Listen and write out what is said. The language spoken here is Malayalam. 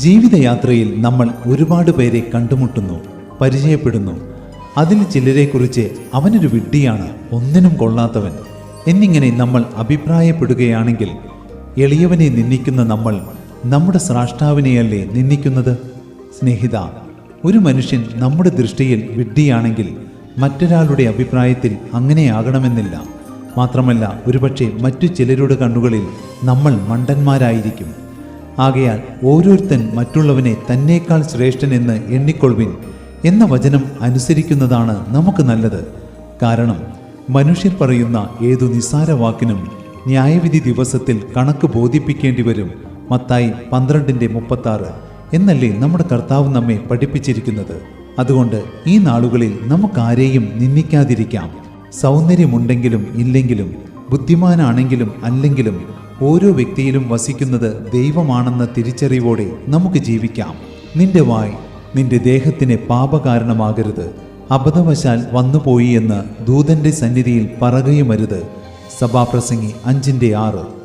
ജീവിതയാത്രയിൽ നമ്മൾ ഒരുപാട് പേരെ കണ്ടുമുട്ടുന്നു പരിചയപ്പെടുന്നു. അതിൽ ചിലരെക്കുറിച്ച് അവനൊരു വിഡ്ഢിയാണ് ഒന്നിനും കൊള്ളാത്തവൻ. എന്നിങ്ങനെ നമ്മൾ അഭിപ്രായപ്പെടുകയാണെങ്കിൽ എളിയവനെ നിന്ദിക്കുന്ന നമ്മൾ നമ്മുടെ സ്രാഷ്ടാവിനെയല്ലേ നിന്ദിക്കുന്നത്? സ്നേഹിത ഒരു മനുഷ്യൻ നമ്മുടെ ദൃഷ്ടിയിൽ വിഡ്ഢിയാണെങ്കിൽ മറ്റൊരാളുടെ അഭിപ്രായത്തിൽ അങ്ങനെയാകണമെന്നില്ല. മാത്രമല്ല ഒരുപക്ഷെ മറ്റു ചിലരുടെ കണ്ണുകളിൽ നമ്മൾ മണ്ടന്മാരായിരിക്കും. ആകയാൽ ഓരോരുത്തൻ മറ്റുള്ളവനെ തന്നേക്കാൾ ശ്രേഷ്ഠനെന്ന് എണ്ണിക്കൊള്ളുവിൻ എന്ന വചനം അനുസരിക്കുന്നതാണ് നമുക്ക് നല്ലത്. കാരണം മനുഷ്യർ പറയുന്ന ഏതു നിസാര വാക്കിനും ന്യായവിധി ദിവസത്തിൽ കണക്ക് ബോധിപ്പിക്കേണ്ടി വരും മത്തായി പന്ത്രണ്ടിന്റെ മുപ്പത്താറ് എന്നല്ലേ നമ്മുടെ കർത്താവ് നമ്മെ പഠിപ്പിച്ചിരിക്കുന്നത്. അതുകൊണ്ട് ഈ നാളുകളിൽ നമുക്കാരെയും നിന്ദിക്കാതിരിക്കാം. സൗന്ദര്യമുണ്ടെങ്കിലും ഇല്ലെങ്കിലും ബുദ്ധിമാനാണെങ്കിലും അല്ലെങ്കിലും ഓരോ വ്യക്തിയിലും വസിക്കുന്നത് ദൈവമാണെന്ന തിരിച്ചറിവോടെ നമുക്ക് ജീവിക്കാം. നിന്റെ വായ് നിന്റെ ദേഹത്തിന് പാപകാരണമാകരുത്. അബദ്ധവശാൽ വന്നുപോയി എന്ന് ദൂതന്റെ സന്നിധിയിൽ പറകയുമരുത് സഭാപ്രസംഗി അഞ്ചിന്റെ ആറ്.